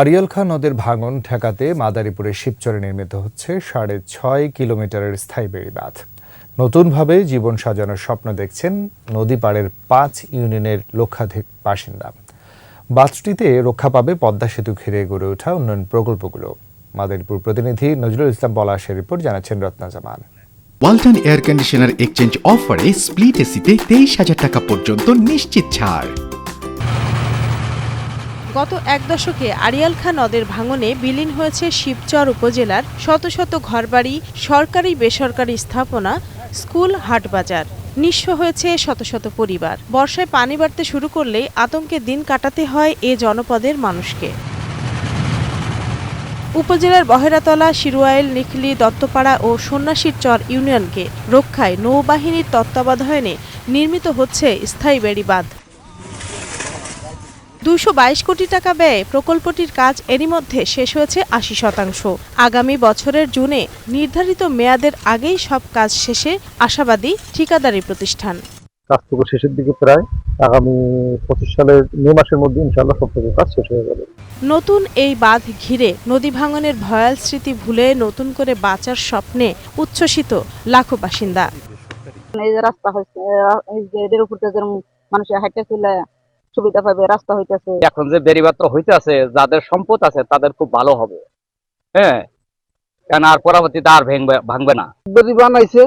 Arial Khan নদের ভাঙন ঠেকাতে মাদারীপুরের শিবচরে নির্মিত হচ্ছে সাড়ে ছয় কিলোমিটারের স্থায়ী বেড়িবাঁধ। নতুনভাবে জীবন সাজানোর স্বপ্ন দেখছেন নদী পাড়ের পাঁচ ইউনিয়নের লক্ষাধিক বাসিন্দা। বাঁধটিতে রক্ষা পাবে পদ্মা সেতু ঘিরে গড়ে ওঠা উন্নয়ন প্রকল্পগুলো। মাদারীপুর প্রতিনিধি নজরুল ইসলাম পলাশের রিপোর্ট জানাচ্ছেন Ratna Zaman Walton air conditioner exchange অফারে স্প্লিট এসিতে তেইশ হাজার টাকা পর্যন্ত নিশ্চিত ছাড়। গত এক দশকে আড়িয়াল খাঁ নদের ভাঙনে বিলীন হয়েছে শিবচর উপজেলার শত শত ঘরবাড়ি, সরকারি বেসরকারি স্থাপনা, স্কুল হাটবাজার নিঃস্ব হয়েছে শত শত পরিবার। বর্ষায় পানি বাড়তে শুরু করলেই আতঙ্কে দিন কাটাতে হয় এ জনপদের মানুষকে। উপজেলার বহেরাতলা, শিরুয়াইল নিখলি দত্তপাড়া ও সন্ন্যাসীর চর ইউনিয়নকে রক্ষায় নৌবাহিনীর তত্ত্বাবধানে নির্মিত হচ্ছে স্থায়ী বেড়িবাঁধ। দুশো বাইশ কোটি টাকা ব্যয়ে প্রকল্পটির কাজ এরই মধ্যে শেষ হয়েছে আশি শতাংশ। আগামী বছরের জুনে নির্ধারিত মেয়াদের আগেই সব কাজ শেষে আশাবাদী ঠিকাদারি প্রতিষ্ঠান। কাজটুকু শেষের দিকে প্রায়। আগামী পঁচিশ সালের মে মাসের মধ্যে ইনশাল্লাহ সবটুকু কাজ শেষ হয়ে যাবে। নতুন এই বাঁধ ঘিরে নদী ভাঙনের ভয়াল স্মৃতি ভুলে নতুন করে বাঁচার স্বপ্নে উচ্ছ্বসিত লাখো বাসিন্দা। এই যে রাস্তা হয়েছে এই এদের উপর মানুষের হাইটে চলে সুবিধা পাবে রাস্তা হইতেছে। এখন যে বেড়িবাত্র হইতে আছে যাদের সম্পদ আছে তাদের খুব ভালো হবে। হ্যাঁ? কেন আর পরবর্তীতে আর ভাঙবে ভাঙবে না। বেদি বানাইছে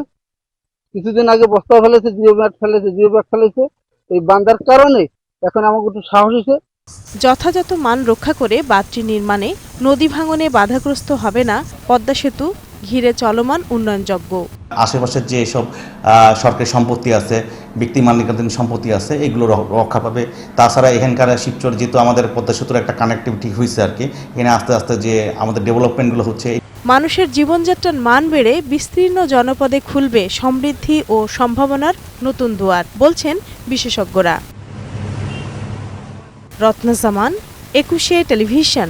কিছুদিন আগে বস্তা ফেলেছে জিও ব্যাট ফেলেছে জিও ব্যাট ফেলেছে। এই বান্দার কারণে এখন আমাকে একটু সাহস হয়েছে। যথাযথ মান রক্ষা করে বাঁধটি নির্মাণে নদী ভাঙনে বাধাগ্রস্ত হবে না পদ্মা সেতু ঘিরে চলমান উন্নয়নযজ্ঞ। আশেপাশের যে আহ, সরকারি সম্পত্তি আছে ব্যক্তি মালিকাধীন সম্পত্তি আছে এগুলো রক্ষা পাবে। তাছাড়া এখানকার শিবচর যেহেতু আমাদের পদ্মা সেতুর একটা কানেক্টিভিটি হয়েছে আর কি এখানে আস্তে আস্তে যে আমাদের ডেভেলপমেন্টগুলো হচ্ছে মানুষের জীবনযাত্রার মান বেড়ে বিস্তীর্ণ জনপদে খুলবে সমৃদ্ধি ও সম্ভাবনার নতুন দুয়ার বলছেন বিশেষজ্ঞরা। রত্নজামান একুশে টেলিভিশন।